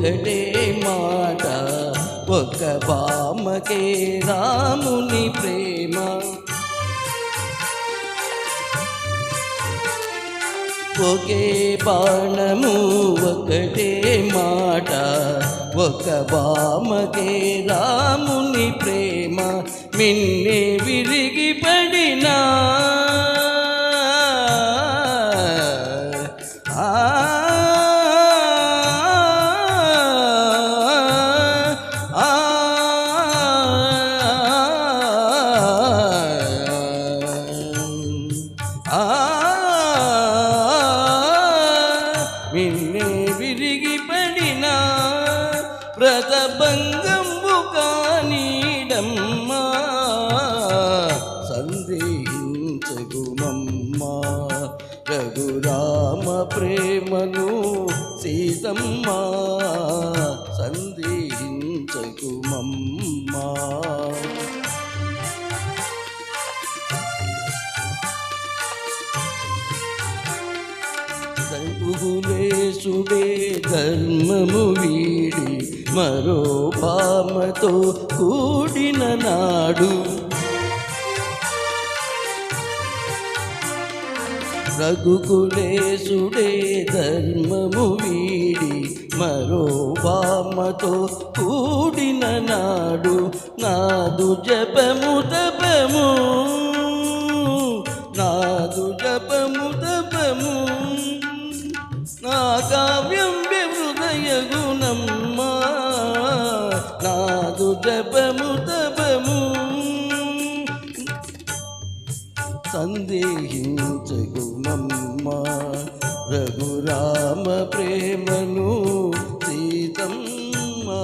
ఒకటే మాట ఒక బామకే రాముని ప్రేమ. ఒకే బాణము ఒకటే మాట ఒక బామకే రాముని ప్రేమ. మిన్నే విరిగి పడినా వ్రతభంగంబు కానీడమ్మా సందేహించగుమమ్మా రఘురామ ప్రేమను సీతమ్మా సందేహించగుమమ్మా ధర్మము వీడి మరో పామతో కూడిన నాడు రఘుకులేశుడే ధర్మము వీడి మరో భామతో కూడిన నాడు నాదు జపము తపము నాదు జపము తపము నా కావ్యం హృదయ తపము తపము సందేహించగు మమ్మ రఘురామ ప్రేమను సీతమ్మా.